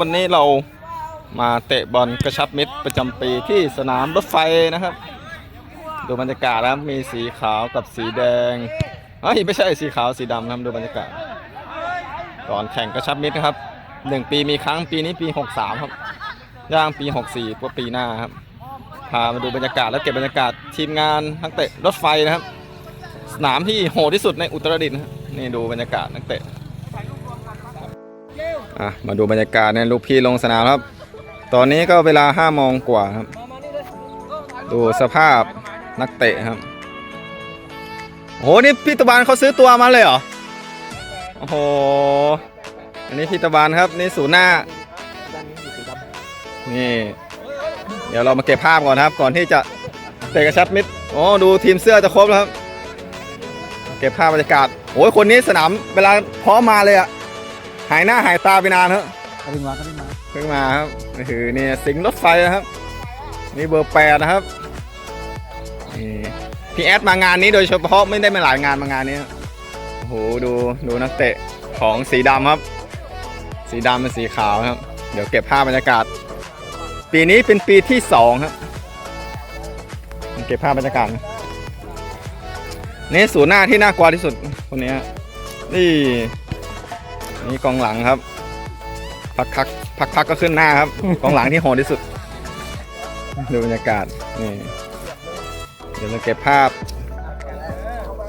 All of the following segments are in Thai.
วันนี้เรามาเตะบอลกระชับมิตรประจำปีที่สนามรถไฟนะครับ ดูบรรยากาศนะครับมีสีขาวกับสีแดงเอ้ยไม่ใช่สีขาวสีดำนะครับดูบรรยากาศก่อนแข่งกระชับมิตรนะครับหนึ่งปีมีครั้งปีนี้ปี 63 ครับย่างปี 64ก็ปีหน้าครับพามาดูบรรยากาศแล้วเก็บบรรยากาศทีมงานนักเตะรถไฟนะครับ สนามที่โหดที่สุดในอุตรดิตถ์นี่ดูบรรยากาศนักเตะ อะมาดูบรรยากาศเนี่ยลูกพี่ลงสนามครับ ตอนนี้ก็เวลา5โมงกว่าครับ ดูสภาพนักเตะครับโอ้โหนี่พี่ตะบานเขาซื้อตัวมาเลยเหรอโอ้โหอันนี้พี่ตะบานครับนี่ศูนย์หน้านี่เดี๋ยวเรามาเก็บภาพก่อนครับ ก่อนที่จะเตะกระชับมิดโอ้ดูทีมเสื้อจะครบแล้วครับ เก็บภาพบรรยากาศโอ้ยคนนี้สนามเวลาพร้อมมาเลยอะ หายหน้าหายตาไปนานครับกระดิ่งมากระดิ่งมาเพิ่งมาครับนี่คือนี่สิงห์รถไฟนะครับ นี่เบอร์แปดนะครับนี่พี่แอดมางานนี้โดยเฉพาะไม่ได้มาหลายงานมางานนี้ครับโอ้โหดูดูนักเตะของสีดำครับ สีดำเป็นสีขาวครับ เดี๋ยวเก็บภาพบรรยากาศ ปีนี้เป็นปีที่สองครับเก็บภาพบรรยากาศนะนี่ศูนย์หน้าที่น่ากลัวที่สุดคนนี้ฮะนี่ นี่กองหลังครับ พักพักพักพักก็ขึ้นหน้าครับ กองหลังที่โหดที่สุด ดูบรรยากาศนี่เดี๋ยวเราเก็บภาพ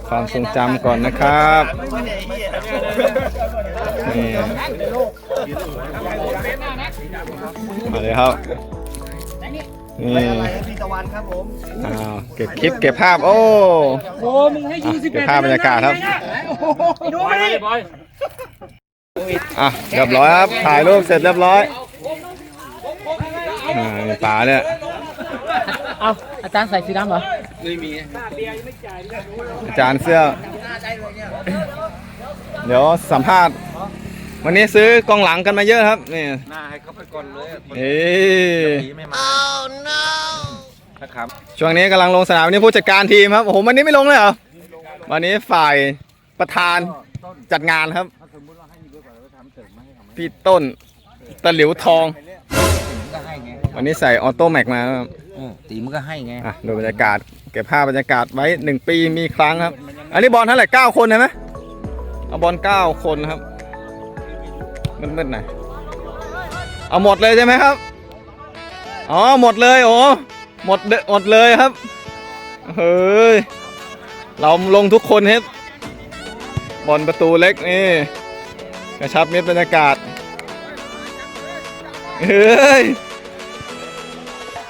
ความทรงจำก่อนนะครับนี่มาเลยครับนี่พี่ตะวันครับผมอ้าวเก็บคลิปเก็บภาพโอ้โอ้มึงให้ยี่สิบเก็บภาพบรรยากาศครับดูไม่ได้บ อยอะเรียบร้อยครับ ถ่ายรูปเสร็จเรียบร้อยอ่านี่ป๋าเนี่ยเอาอาจารย์ใส่สีดำเหรอ อาจารย์เสื้อ เดี๋ยวสัมภาษณ์ วันนี้ซื้อกองหลังกันมาเยอะครับนี่หน้าให้เขาไปก่อนเลยเอ้ยผีไม่มานะครับช่วงนี้กำลังลงสนามวันนี้ผู้จัดการทีมครับโอ้โหวันนี้ไม่ลงเลยเหรอวันนี้ฝ่ายประธานจัดงานครับ พี่ต้นตะหลิวทองก็ให้ไงวันนี้ใส่ออโต้แม็กมาครับตีมันก็ให้ไงอะดูบรรยากาศเก็บภาพบรรยากาศไว้หนึ่งปีมีครั้งครับ อันนี้บอลเท่าไหร่เก้าคนใช่ไหมเอาบอลเก้าคนครับมืดๆหน่อยเอาหมดเลยใช่ไหมครับอ๋อหมดเลยโอ้หมดเดหมดเลยครับเฮ้ยเราลงทุกคนครับบอลประตูเล็กนี่ กระชับเมิตรบรรยากาศเฮ้ย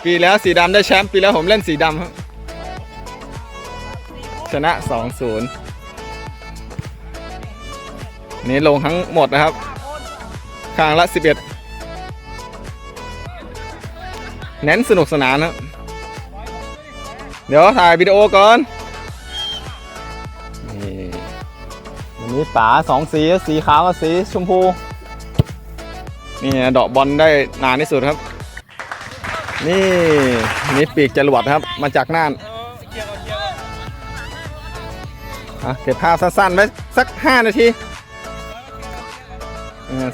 ปีแล้วสีดำได้แชมป์ปีแล้วผมเล่นสีดำครับชนะ 2-0 นี่ลงทั้งหมดนะครับ ข้างละ 11 เน้นสนุกสนานครับเดี๋ยวถ่ายวิดีโอก่อน วันนี้ป๋าสองสีสีขาวกับสีชมพู นี่เดอกบอลได้นานที่สุดครับ นี่นี่ปีกจรวดครับ มาจากน่านเก็บภาพสั้นๆไว้สัก 5 นาที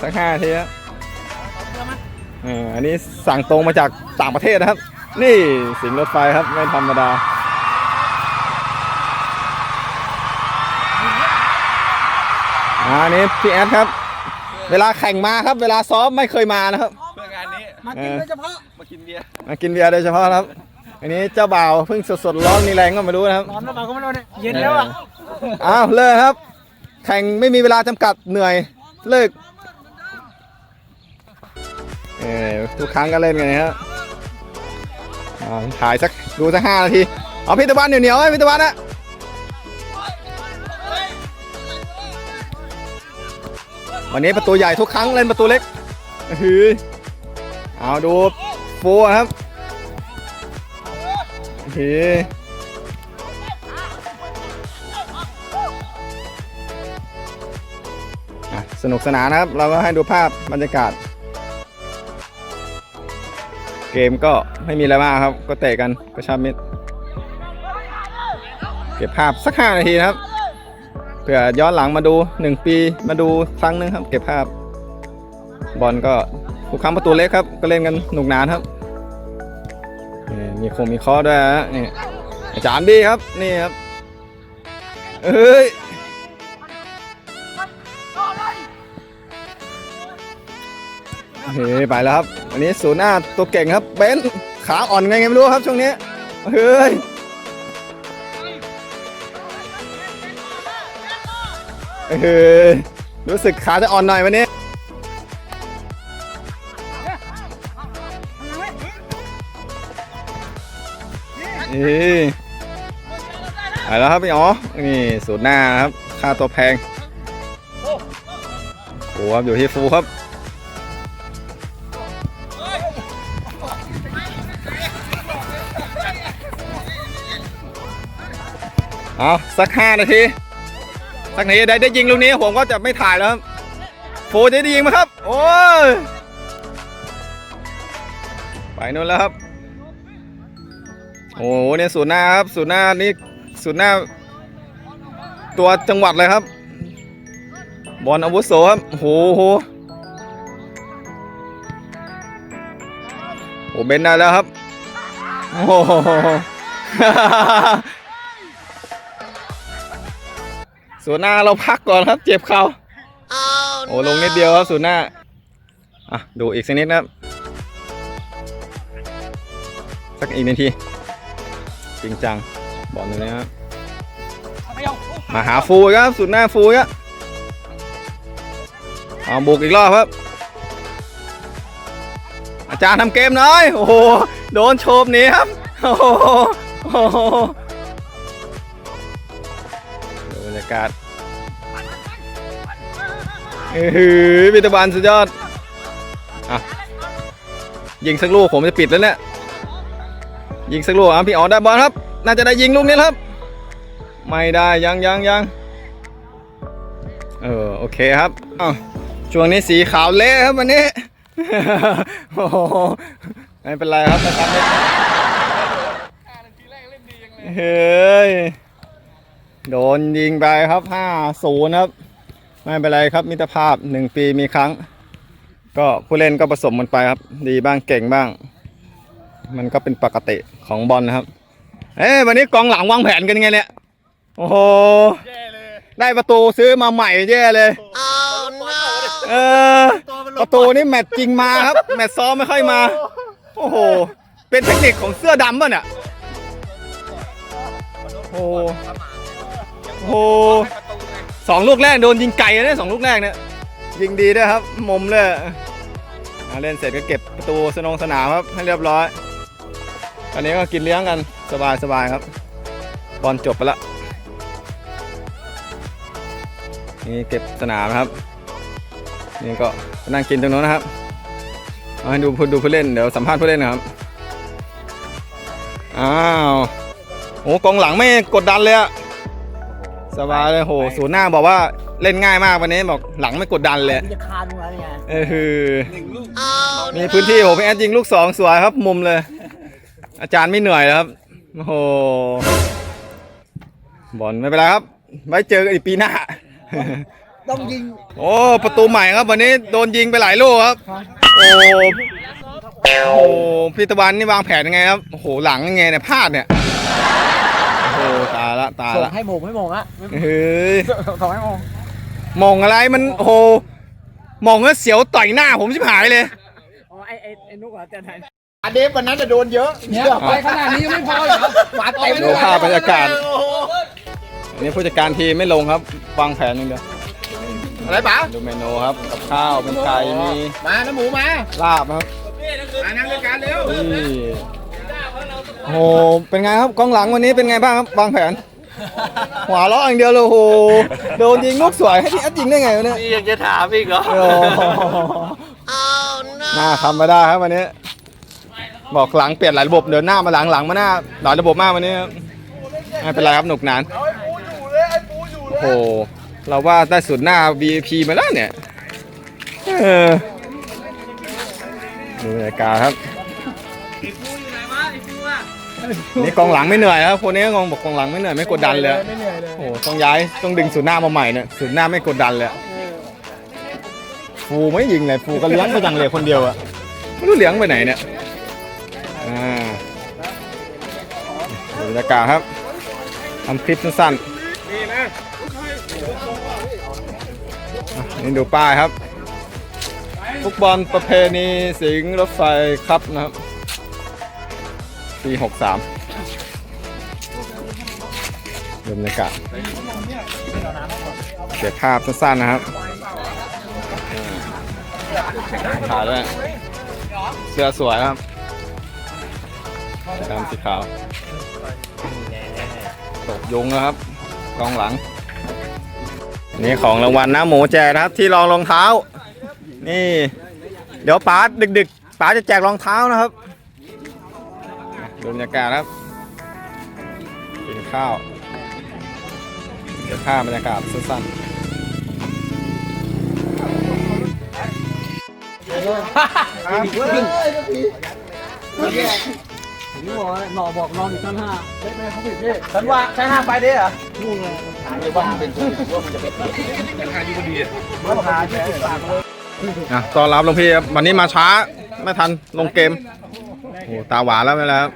สัก5นาทีครับอันนี้สั่งตรงมาจากต่างประเทศนะครับ นี่สิงรถไฟครับ ไม่ธรรมดา อ่าอันนี้พี่แอดครับ เวลาแข่งมาครับ เวลาซ้อมไม่เคยมานะครับ เพื่องานนี้มากินโดยเฉพาะมากินเบียร์มากินเบียร์โดยเฉพาะครับ อันนี้เจ้าบ่าวเพิ่งสดๆร้อนมีแรงก็ไม่รู้นะครับร้อนแล้วเปล่าก็ไม่รู้เนี่ยเย็นแล้วอะอ้าวเลิกครับ แข่งไม่มีเวลาจำกัดเหนื่อยเลิกเออทุกครั้งก็เล่นกันนะครับอ่าถ่ายสักดูสักห้านาทีเอาพิตะวันเหนียวๆไว้พิตะวันนะ วันนี้ประตูใหญ่ทุกครั้งเล่นประตูเล็กฮือเอาดูฟูครับฮือสนุกสนานนะครับ เราก็ให้ดูภาพบรรยากาศ เกมก็ไม่มีอะไรมากครับ ก็เตะกันก็ชอบมิดเก็บภาพสักห้านาทีนะครับ เผื่อย้อนหลังมาดู 1 ปีมาดูครั้งหนึงครับ เก็บภาพ บอลก็ผู้ค้ำประตูเล็กครับ ก็เล่นกันหนุกหนานครับนี่มีคงมีข้อด้วยฮะนี่อาจารย์บีครับนี่ครับเอ้ยเฮ้ยไปแล้วครับ วันนี้ศูนย์หน้าตัวเก่งครับเบนขาอ่อนไงไงไม่รู้ครับช่วงนี้เฮ้ย เฮ้ยรู้สึกขาจะอ่อนหน่อยวันนี้นี่ไปแล้วครับพี่อ๋อ นี่สูตรหน้าครับ ค่าตัวแพงโอ้ครับอยู่ที่ฟูครับเอาสักห้านาที สักนาทีได้ได้ยิงลูกนี้ผมก็จะไม่ถ่ายแล้วครับฟูจะได้ยิงไหมครับ โอ้ยไปนู่นแล้วครับ โอ้โหเนี่ยศูนหน้าครับศูนหน้านี่ศูนหน้า ตัวจังหวัดเลยครับ บอลอาวุโสครับโอ้โหโหโอ้เบนได้แล้วครับ โอ้ โหศูนย์หน้าเราพักก่อนครับ เจ็บเข่าโอ้ลงนิดเดียวครับศูนย์หน้าอะดูอีกสักนิดนะครับ สักอีกนาที จริงจังบอลตรงนี้ครับ มาหาฟูอีกครับสุดหน้าฟูอีกครับเอาบุกอีกรอบครับ อาจารย์ทำเกมหน่อย โอ้โห โดนโชมหนีครับ โอ้โหโอ้โหดูบ รยากาศเออพิธบาลสุดยอดอะยิงสักลูกผมจะปิดแล้วเนี่ยยิงสักลูกอะพี่อ๋อได้บอลครับ น่าจะได้ยิงลูกนี้ครับ ไม่ได้ยังยังยังเออโอเคครับอ้าวช่วงนี้สีขาวเละครับวันนี้โอ้โหไม่เป็นไรครับนะครับเฮ้ย โดนยิงไปครับ5 0ครับ ไม่เป็นไรครับมิตรภาพ1ปีมีครั้ง ก็ผู้เล่นก็ผสมมันไปครับ ดีบ้างเก่งบ้าง มันก็เป็นปกติของบอลนะครับ เอ้ยวันนี้กองหลังวางแผนกันยังไงเนี่ย โอ้โหได้ประตูซื้อมาใหม่แย่เลยเออประตูนี่แมตช์จริงมาครับ แมตช์ซ้อมไม่ค่อยมา โอ้โห เป็นเทคนิคของเสื้อดำป่ะเนี่ยโอ้ โอ้โหสองลูกแรกโดนยิงไก่เลยสองลูกแรกเนี่ยยิงดีด้วยครับมุมเลยเล่นเสร็จก็เก็บประตูสนองสนามครับให้เรียบร้อยอันนี้ก็กินเลี้ยงกันสบายสบายครับบอลจบไปละนี่เก็บสนามครับนี่ก็นั่งกินตรงโน้นนะครับเอาให้ดูดูผู้เล่นเดี๋ยวสัมภาษณ์ผู้เล่นนะครับอ้าวโอ้กองหลังไม่กดดันเลยอะ สบายเลยโหศูนย์หน้าบอกว่าเล่นง่ายมากวันนี้บอกหลังไม่กดดันเลยจะคานมึงแล้วเนี่ยเออคือมีพื้นที่ผมพี่แอดยิงลูกสองสวยครับมุมเลย อาจารย์ไม่เหนื่อยแล้วครับโอ้โหบอลไม่เป็นไรครับ ไว้เจอกันอีกปีหน้า ต้องยิง โอ้ประตูใหม่ครับ วันนี้โดนยิงไปหลายลูกครับ โอ้โอ้โหพี่ตะวันนี่วางแผนยังไงครับโอ้โหหลังยังไงเนี่ยพลาดเนี่ยโอ้โหตาย ละตายส่งละให้โมงให้โมงอะเฮ้ยส่งให้โมงมองอะไรมันโอ้โหมองแล้วเสียวต่อยหน้าผมชิบหายเลยอ๋อไอไอไอนุกเหรอแต่ไหนอาเดฟวันนั้นจะโดนเยอะเนี่ยไปขนาดนี้ยังไม่พอเหรอหวานเต็มดูภาพบรรยากาศอันนี้ผู้จัดการทีมไม่ลงครับวางแผนอย่างเดียวอะไรป๋าดูเมนูครับกับข้าวเป็นไก่มีมาน้ำหมูมาลาบครับมานั่งด้วยกันเร็วนี่โอ้โหเป็นไงครับกองหลังวันนี้เป็นไงบ้างครับวางแผน หัวเราะอย่างเดียวเลยโอ้โหโดนยิงลูกสวยให้พี่แอดยิงได้ไงวะเนี่ยนี่ยังจะถามอีกเหรอโอ้โหน่าทำไม่ได้ครับวันนี้ บอกหลังเปลี่ยนหลายระบบเดินหน้ามาหลังหลังมาหน้าหลายระบบมากวันนี้ครับไม่เป็นไรครับหนุกหนานโอ้โหเราว่าได้สุดหน้า VIP มาแล้วเนี่ยเออดูบรรยากาศครับ นี่กองหลังไม่เหนื่อยครับคนนี้กองบอกกองหลังไม่เหนื่อยไม่กดดันเลยไม่เหนื่อยเลยโอ้โหต้องย้ายต้องดึงสุดหน้ามาใหม่เนี่ยสุดหน้าไม่กดดันเลยฟูไม่ยิงเลยฟูก็เลี้ยงไปจังเลยคนเดียวอะไม่รู้เลี้ยงไปไหนเนี่ยอ่าดูบรรยากาศครับทำคลิปสั้นๆอะนี่ดูป้ายครับฟุตบอลประเพณีสิงห์รถไฟครับนะครับ ปี63ดูบรรยากาศเก็บภาพสั้นๆนะครับถ่าด้วยเสื้อสวยครับดำสีขาวตกยุงนะครับกองหลัง นี่ของรางวัลนะหมูแจกนะครับ ที่รองรองเท้า นี่ เดี๋ยวป๋าดึกๆป๋าจะแจกรองเท้านะครับ ดูบรรยากาศครับกินข้าว เดี๋ยวข้ามบรรยากาศสั้นนี่บอกว่าหมอบอกนอนอยู่ชั้นห้าฉันว่าใช้ห้าไปได้เหรอนู่นเลยไม่ว่ามันเป็นว่ามันจะเป็นๆนะต้อนรับหลวงพี่ครับวันนี้มาช้า ไม่ทันลงเกมโอ้ตาหวานแล้วไม่แล้วครับ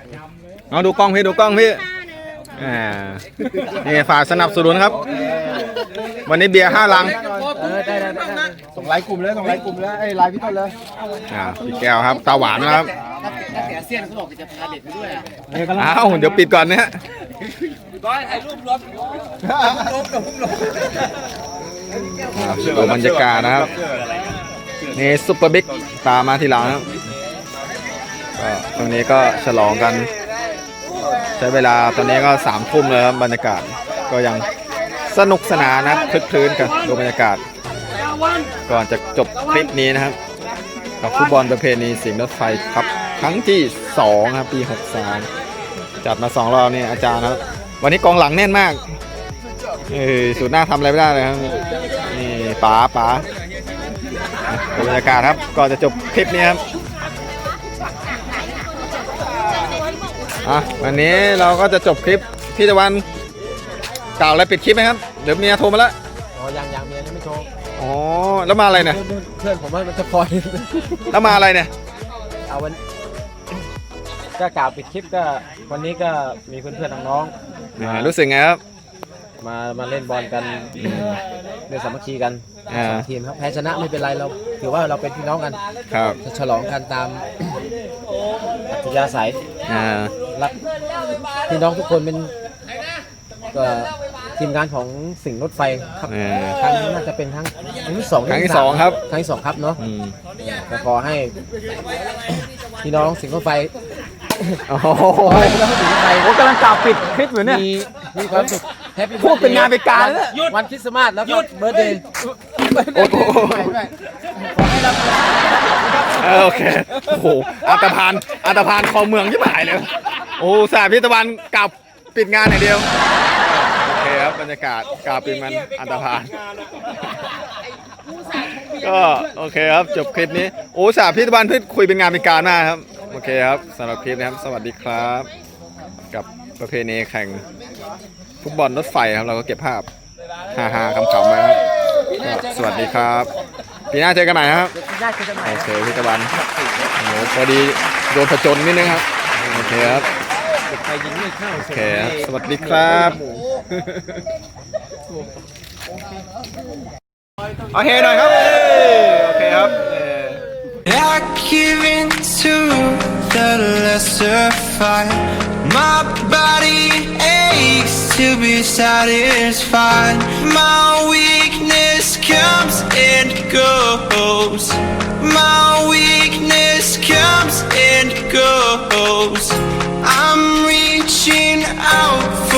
เอาดูกล้องพี่ดูกล้องพี่อ่านี่ฝากสนับสนุนครับ วันนี้เบียร์ห้าลังเออได้ได้ได้ได้ส่งไลน์กลุ่มเลยส่งไลน์กลุ่มเลยไอ้ไลน์พี่ต้นเลยอ่าพี่แก้วครับตาหวานนะครับเสียเสี้ยนเขาบอกจะพาเด็กไปด้วยอะอ้าวเดี๋ยวปิดก่อนนะฮะอ่าดูบรรยากาศนะครับนี่ซุปเปอร์บิ๊กตามมาทีหลังนะครับก็ตรงนี้ก็ฉลองกัน ใช้เวลาตอนนี้ก็สามทุ่มแล้วครับบรรยากาศก็ยังสนุกสนานนะคลึกคลื้นกันดูบรรยากาศ ก่อนจะจบคลิปนี้นะครับกับฟุตบอลประเพณีสิงห์รถไฟครับ ครั้งที่2ครับปี 63 จัดมา2รอบนี่อาจารย์ครับ วันนี้กองหลังแน่นมากเออสูตรหน้าทำอะไรไม่ได้เลยครับนี่ป๋าป๋าบรรยากาศครับก่อนจะจบคลิปนี้ครับ อะวันนี้เราก็จะจบคลิปพี่ตะวันกล่าวอะไรปิดคลิปไหมครับเดี๋ยวเมียโทรมาแล้วอ๋อยังยังเมียยังไม่โชว์อ๋อแล้วมาอะไรเนี่ยเพื่อนผมว่ามันจะพอยแล้วมาอะไรเนี่ยเอาวันก็กล่าวปิดคลิปก็วันนี้ก็มีเพื่อนๆน้องๆอ่ารู้สึกไงครับมามาเล่นบอลกันเล่นสามัคคีกันอ่าสองทีมครับแพ้ชนะไม่เป็นไรเราถือว่าเราเป็นพี่น้องกันครับจะฉลองกันตามอัธยาศัยอ่า รักพี่น้องทุกคนเป็นก็ทีมงานของสิ่งห์รถไฟครับอ่าครั้งนี้น่าจะเป็นครั้งครั้งที่สองครั้งที่สองครับครั้งที่สองครับเนาะอืมก็ขอให้พี่น้องสิ่งห์รถไฟโอ้โหขอให้พี่น้องสิ่งห์รถไฟผมกำลังกล่าวปิดคลิปอยู่เนี่ย มีมีความสุขแฮปปี้พูดเป็นงานเป็นการแล้ววันคริสต์มาสแล้วก็เบิร์ดเดย์โอ้โหเออโอเคโอ้โหอัตภานอัตภานคลองเมืองที่หายเลย โอ้สายพิตะวันกลับปิดงานอย่างเดียว โอเคครับบรรยากาศกล่าวปิดมันอัตภานก็โอเคครับจบคลิปนี้ โอ้สาพิตะวันเพื่อคุยเป็นงานเป็นการมากครับ โอเคครับสำหรับคลิปนะครับ สวัสดีครับ กับประเพณีแข่งฟุตบอลรถไฟครับเราก็เก็บภาพฮาๆคำๆมาครับก็สวัสดีครับปีหน้าเจอกันใหม่นะครับได้เจอกันใหม่โอเคพี่ตะวันโอ้โหพอดีโดนผจญนิดนึงครับโอเคครับ เด็กไปยิงไม่เข้าโอเคครับสวัสดีครับโอเคหน่อยครับโอเคครับ I to the lesser fight. My body aches to be satisfied. My weakness comes and goes. My weakness comes and goes. I'm reaching out